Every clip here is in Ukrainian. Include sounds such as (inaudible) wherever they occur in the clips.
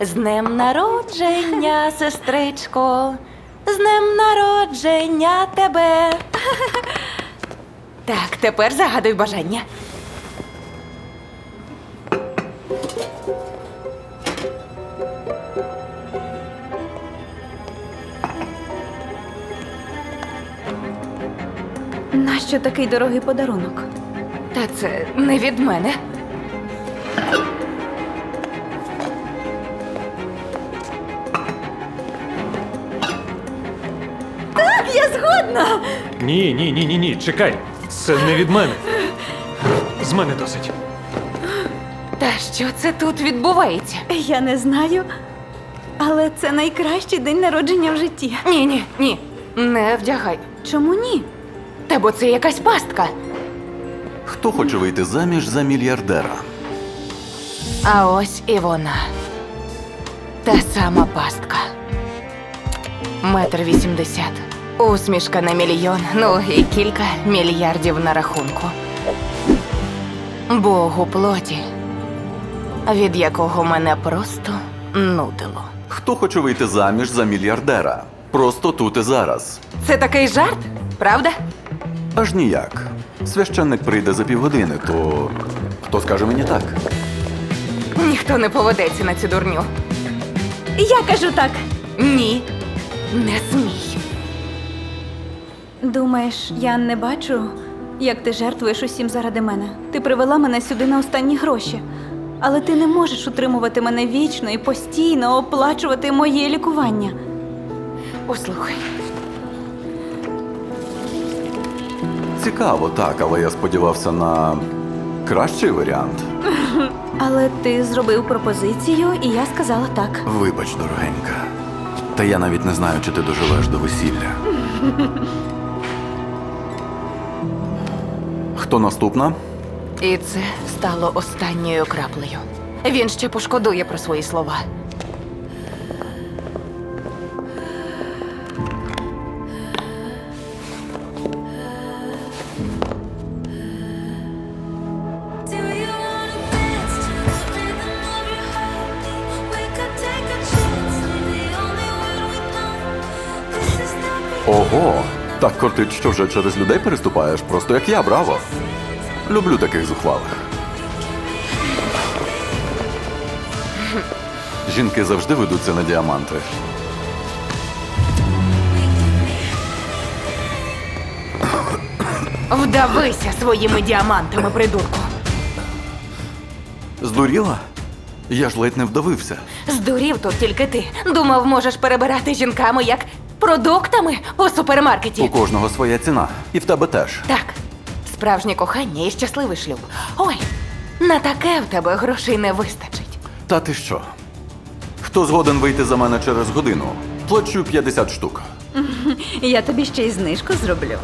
З днем народження, сестричко, з днем народження тебе. Так, тепер загадуй бажання. Нащо такий дорогий подарунок? Та це не від мене. Так, я згодна. Ні, ні, ні, ні, ні, чекай. Це не від мене. З мене досить. Та що це тут відбувається? Я не знаю, але це найкращий день народження в житті. Ні, ні, ні. Не вдягай. Чому ні? Та бо це якась пастка. Хто хоче вийти заміж за мільярдера? А ось і вона. Та сама пастка. Метр вісімдесят. Усмішка на мільйон, ну і кілька мільярдів на рахунку. Богу плоті, від якого мене просто нудило. Хто хоче вийти заміж за мільярдера? Просто тут і зараз. Це такий жарт, правда? Аж ніяк. Священник прийде за півгодини, то хто скаже мені так? Ніхто не поведеться на цю дурню. Я кажу так. Ні, не смій. Думаєш, я не бачу, як ти жертвуєш усім заради мене. Ти привела мене сюди на останні гроші. Але ти не можеш утримувати мене вічно і постійно оплачувати моє лікування. Послухай, Цікаво, так, але я сподівався на кращий варіант. (laughs) Але ти зробив пропозицію, і я сказала так. Вибач, дорогенька. Та я навіть не знаю, чи ти доживеш до весілля. (laughs) Хто наступна? і це стало останньою краплею. Він ще пошкодує про свої слова. Ого! Так кортить, що вже через людей переступаєш, просто як я, браво. Люблю таких зухвалих. Жінки завжди ведуться на діаманти. Вдавися своїми діамантами, придурку. Здуріла? Я ж ледь не вдавився. Здурів тут тільки ти. Думав, можеш перебирати жінками як продуктами у супермаркеті. У кожного своя ціна. І в тебе теж. Так, справжнє кохання і щасливий шлюб. Ой, на таке в тебе грошей не вистачить. Та ти що? Хто згоден вийти за мене через годину? Плачу 50 штук. (laughs) Я тобі ще й знижку зроблю.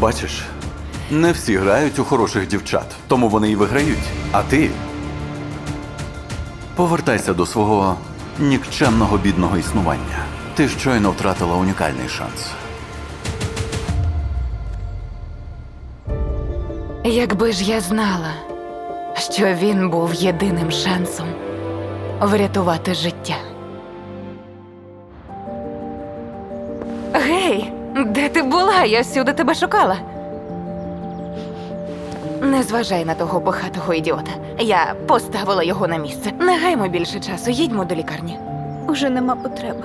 Бачиш, не всі грають у хороших дівчат, тому вони і виграють. А ти повертайся до свого нікчемного бідного існування. Ти щойно втратила унікальний шанс. Якби ж я знала, що він був єдиним шансом врятувати життя. Гей, де ти була? Я всюди тебе шукала. Не зважай на того пихатого ідіота. Я поставила його на місце. Не гаймо більше часу, їдьмо до лікарні. Уже нема потреби.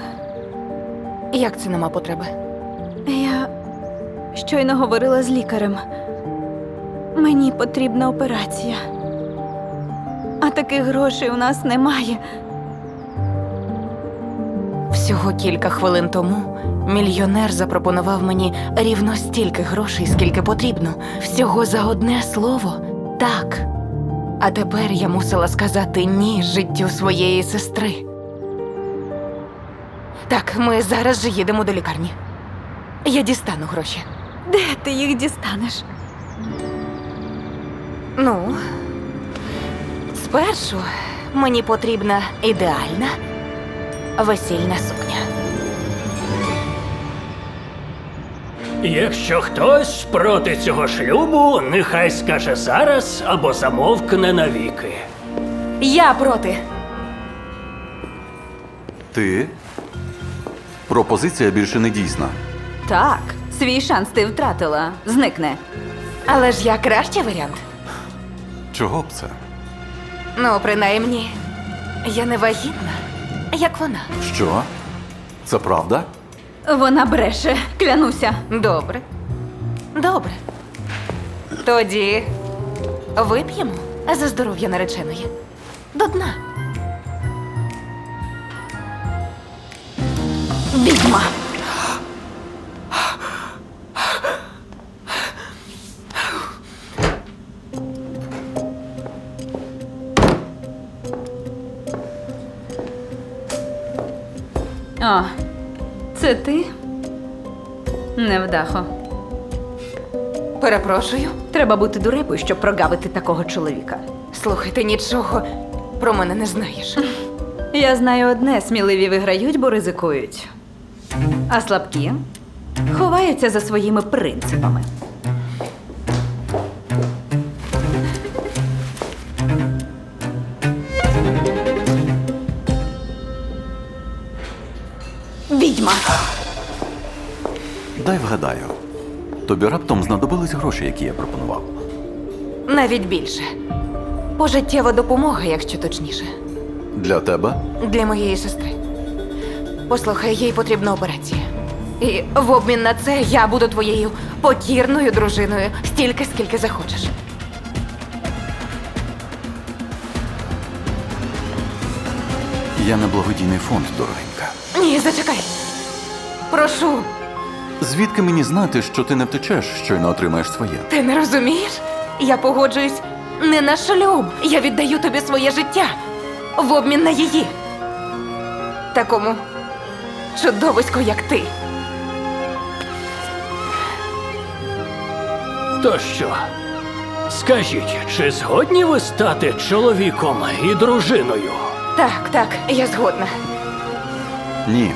Як це нема потреби? Я щойно говорила з лікарем. Мені потрібна операція. А таких грошей у нас немає. Всього кілька хвилин тому мільйонер запропонував мені рівно стільки грошей, скільки потрібно. Всього за одне слово так. А тепер я мусила сказати ні життю своєї сестри. Так, ми зараз же їдемо до лікарні. Я дістану гроші. Де ти їх дістанеш? Ну, спершу мені потрібна ідеальна весільна сукня. Якщо хтось проти цього шлюбу, нехай скаже зараз або замовкне навіки. Я проти. Ти? Пропозиція більше не дійсна. Так, свій шанс ти втратила. Зникне. Але ж я кращий варіант. Чого б це? Ну, принаймні, я не вагітна, як вона. Що? Це правда? Вона бреше, клянуся. Добре. Добре. Тоді вип'ємо за здоров'я нареченої. До дна. Відьма. О, це ти? Невдахо. Перепрошую. Треба бути дурепою, щоб прогавити такого чоловіка. Слухай, ти нічого про мене не знаєш. Я знаю одне: сміливі виграють, бо ризикують. А слабкі ховаються за своїми принципами. Відьма! Дай вгадаю. Тобі раптом знадобились гроші, які я пропонував. Навіть більше. Пожиттєва допомога, якщо точніше, Для тебе? для моєї сестри. Послухай, їй потрібна операція. І в обмін на це я буду твоєю покірною дружиною стільки, скільки захочеш. Я не благодійний фонд, дорогенька. Ні, зачекай. Прошу, Звідки мені знати, що ти не втечеш, щойно отримаєш своє? ти не розумієш? Я погоджуюсь не на шлюб. Я віддаю тобі своє життя в обмін на її. Такому чудовиську, як ти. То що? Скажіть, чи згодні ви стати чоловіком і дружиною? Так, так, я згодна. Ні.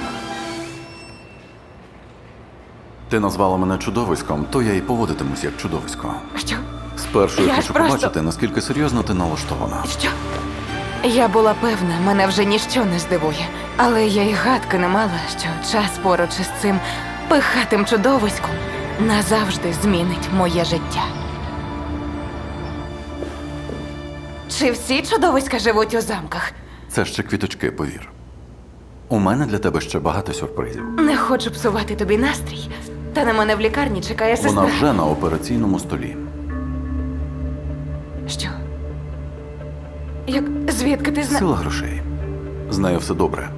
Ти назвала мене чудовиськом, то я і поводитимусь як чудовисько. Що? Спершу я, Я хочу просто- побачити, наскільки серйозно ти налаштована. Що? Я була певна, мене вже ніщо не здивує. Але я й гадки не мала, що час поруч із цим пихатим чудовиськом назавжди змінить моє життя. Чи всі чудовиська живуть у замках? Це ще квіточки, повір. У мене для тебе ще багато сюрпризів. Не хочу псувати тобі настрій. Та на мене в лікарні чекає сестра. Вона вже на операційному столі. Що? Як звідки ти знаєш? Сила грошей. З нею все добре.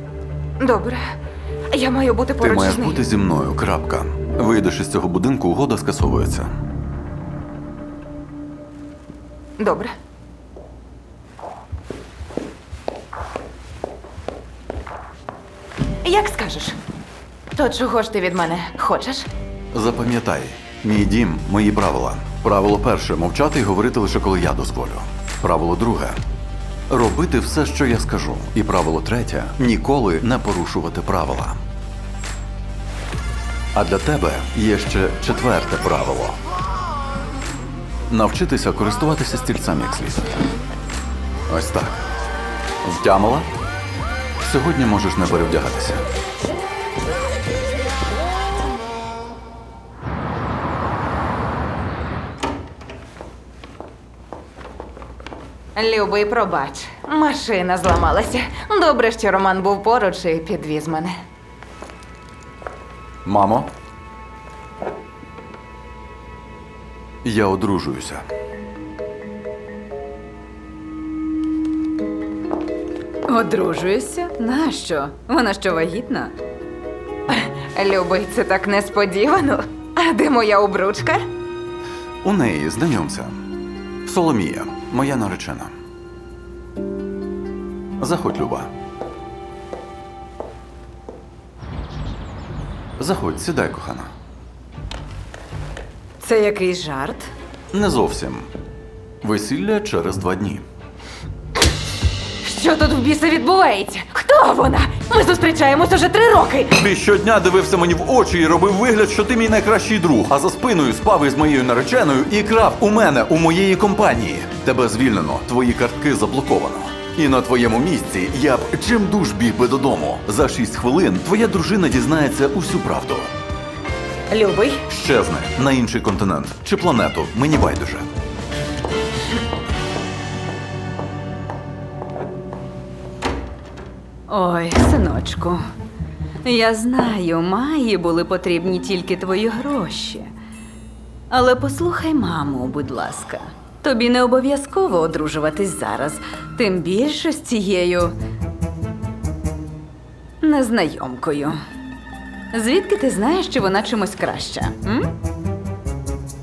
Добре. Я маю бути Ти поруч маєш з нею. бути зі мною. Крапка. Вийдеш із цього будинку, угода скасовується. Добре. Як скажеш? То чого ж ти від мене хочеш? Запам'ятай, мій дім, мої правила. Правило перше мовчати і говорити лише коли я дозволю. Правило друге робити все, що я скажу. І правило третє ніколи не порушувати правила. А для тебе є ще четверте правило. Навчитися користуватися стільцем як слід. Ось так. Втямила? Сьогодні можеш не перевдягатися. Любий, пробач. Машина зламалася. Добре, що Роман був поруч і підвіз мене. Мамо. Я одружуюся. Одружуєшся? Нащо? Вона що вагітна? Любий, це так несподівано. А де моя обручка? У неї знайомся. Соломія, моя наречена. Заходь, Люба. Заходь, сідай, кохана. Це якийсь жарт? Не зовсім. Весілля через два дні. Що тут в біса відбувається? Хто вона? Ми зустрічаємось уже три роки. Ти щодня дивився мені в очі і робив вигляд, що ти мій найкращий друг, а за спиною спав із моєю нареченою і крав у мене у моєї компанії. Тебе звільнено, твої картки заблоковано. І на твоєму місці я б чим душ біг би додому. За шість хвилин твоя дружина дізнається усю правду. Любий, Щезне на інший континент чи планету. Мені байдуже. Ой, синочку, я знаю, Маї були потрібні тільки твої гроші. Але послухай маму, будь ласка. Тобі не обов'язково одружуватись зараз, тим більше з цією незнайомкою. Звідки ти знаєш, що вона чимось краща? М?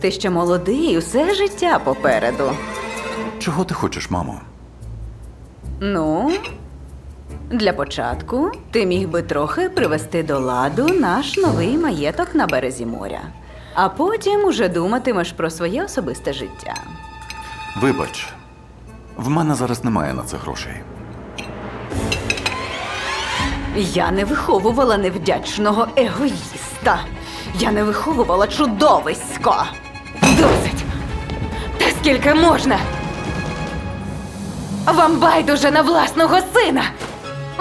Ти ще молодий, усе життя попереду. Чого ти хочеш, мамо? Ну, для початку ти міг би трохи привести до ладу наш новий маєток на березі моря. А потім уже думатимеш про своє особисте життя. Вибач, в мене зараз немає на це грошей. Я не виховувала невдячного егоїста. Я не виховувала чудовисько. досить! Та скільки можна? Вам байдуже на власного сина!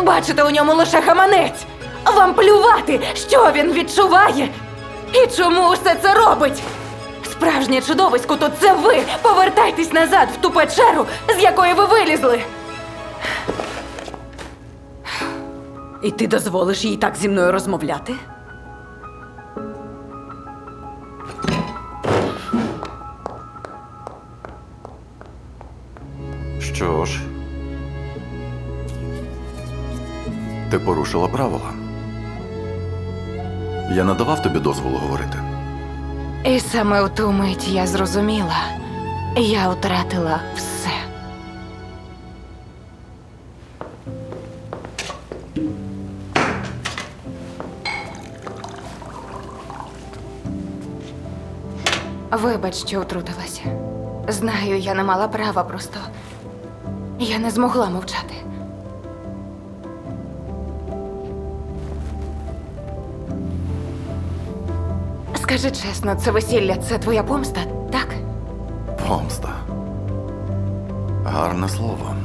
Бачите у ньому лише гаманець! Вам плювати, що він відчуває! І чому усе це робить? Справжнє чудовисько то це ви! Повертайтесь назад в ту печеру, з якої ви вилізли! І ти дозволиш їй так зі мною розмовляти? Що ж, ти порушила правила. Я не давав тобі дозволу говорити. І саме в ту мить я зрозуміла, я втратила все. Вибач, що втрутилася. Знаю, я не мала права, просто я не змогла мовчати. Скажи чесно, це весілля це твоя помста, так? Помста. Гарне слово.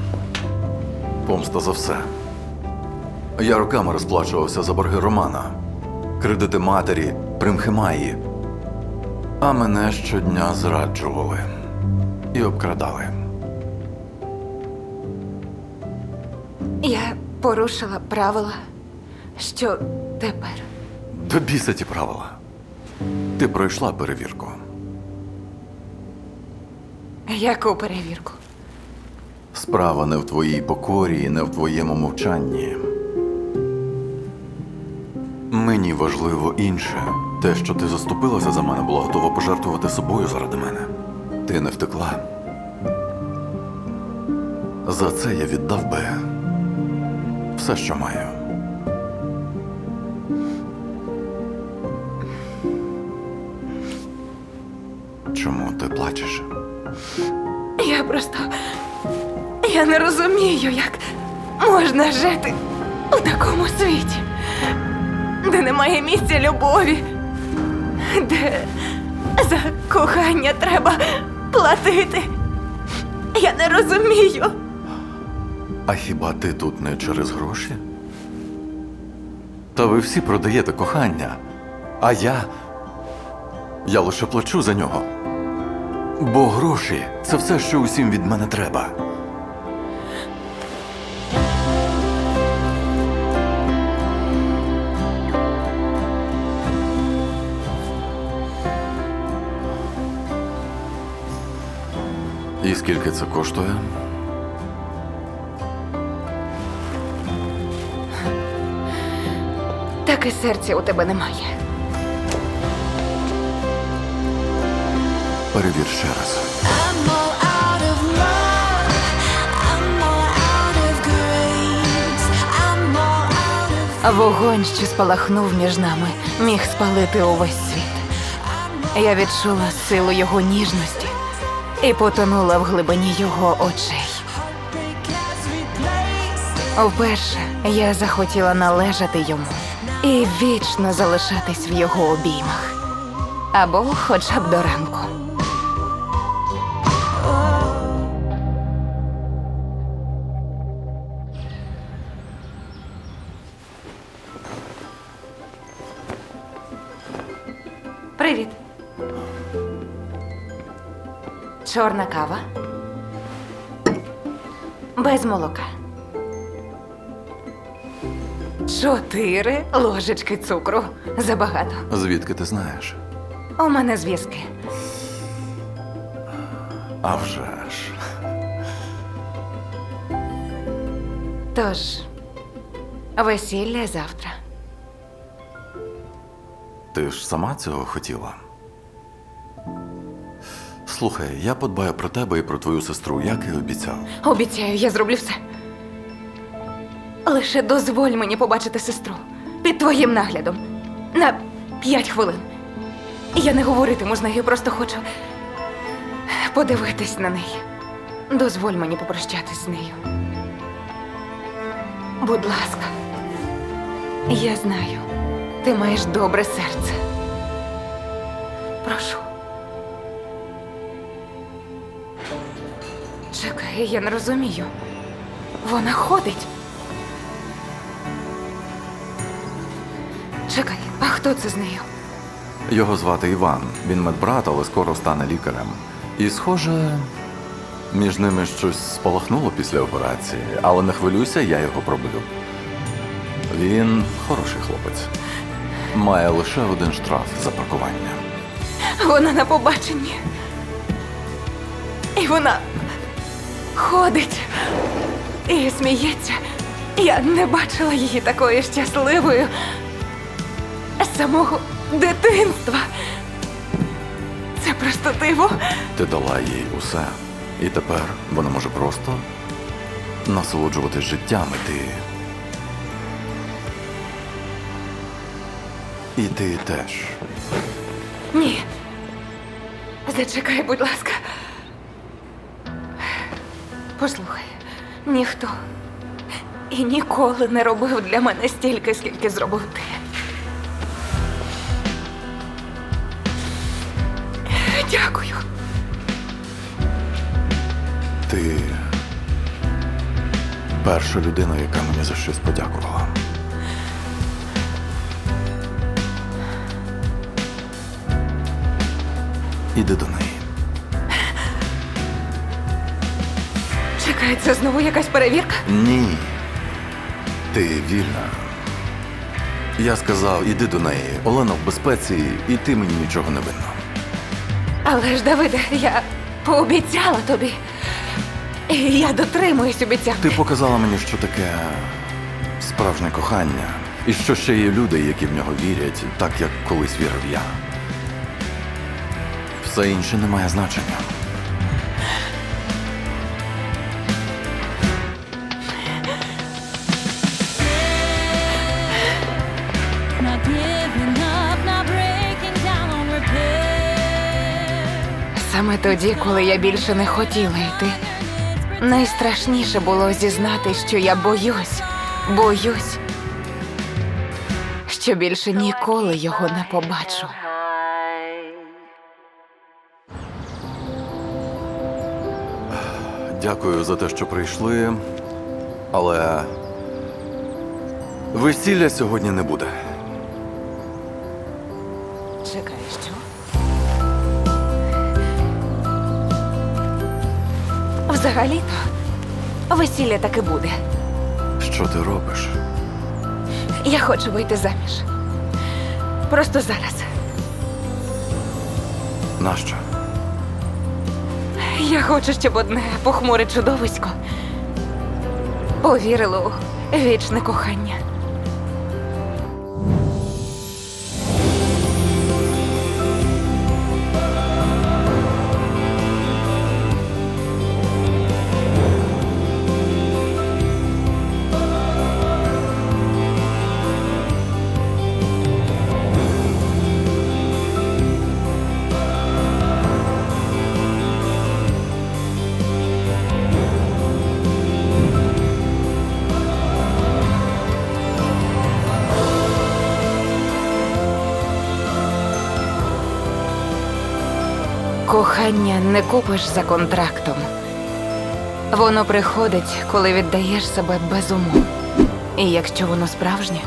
Помста за все. Я роками розплачувався за борги Романа, кредити матері, примхи Маї. А мене щодня зраджували і обкрадали. Я порушила правила. Що тепер? До біса ті правила. Ти пройшла перевірку. Яку перевірку? Справа не в твоїй покорі і не в твоєму мовчанні. Мені важливо інше. Те, що ти заступилася за мене, була готова пожертвувати собою заради мене. Ти не втекла. За це я віддав би все, що маю. Просто. Я не розумію, як можна жити у такому світі, де немає місця любові, де за кохання треба платити. Я не розумію. А хіба ти тут не через гроші? Та ви всі продаєте кохання, а я. Я лише плачу за нього. Бо гроші це все, що усім від мене треба. І скільки це коштує? Так і серця у тебе немає. All out of Вогонь, що спалахнув між нами, міг спалити увесь світ. Я відчула силу його ніжності і потонула в глибині його очей. Вперше я захотіла належати йому і вічно залишатись в його обіймах. Або хоча б до ранку. Чорна кава. Без молока. Чотири ложечки цукру. Забагато. Звідки ти знаєш? У мене зв'язки. А вже ж. Тож, весілля завтра. Ти ж сама цього хотіла. Слухай, я подбаю про тебе і про твою сестру, як і обіцяв. Обіцяю, я зроблю все. Лише дозволь мені побачити сестру під твоїм наглядом. На п'ять хвилин. Я не говоритиму з нею, просто хочу подивитись на неї. Дозволь мені попрощатись з нею. Будь ласка, я знаю, ти маєш добре серце. Чекай, я не розумію. Вона ходить. Чекай, а хто це з нею? Його звати Іван. Він медбрат, але скоро стане лікарем. І, схоже, між ними щось спалахнуло після операції, але не хвилюйся, я його пробив. Він хороший хлопець. Має лише один штраф за паркування. Вона на побаченні. І вона ходить і сміється. Я не бачила її такою щасливою з самого дитинства. Це просто диво. Ти дала їй усе. І тепер вона може просто насолоджуватись життям, і ти. І ти теж. Ні. Зачекай, будь ласка. Послухай, ніхто і ніколи не робив для мене стільки, скільки зробив ти. Дякую. Ти перша людина, яка мені за щось подякувала. Іди до неї. Чекай, це знову якась перевірка? Ні. Ти вільна. Я сказав, іди до неї. Олена в безпеці, і ти мені нічого не винна. Але ж, Давиде, я пообіцяла тобі. І я дотримуюсь обіцянки. Ти показала мені, що таке справжнє кохання, і що ще є люди, які в нього вірять, так як колись вірив я. Все інше не має значення. Саме тоді, коли я більше не хотіла йти, найстрашніше було зізнати, що я боюсь, боюсь, що більше ніколи його не побачу. Дякую за те, що прийшли, але весілля сьогодні не буде. Взагалі-то весілля таки буде. Що ти робиш? Я хочу вийти заміж. Просто зараз. Нащо? Я хочу, щоб одне похмуре чудовисько повірило у вічне кохання. Кохання не купиш за контрактом. Воно приходить, коли віддаєш себе без умов. І якщо воно справжнє,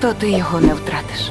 то ти його не втратиш.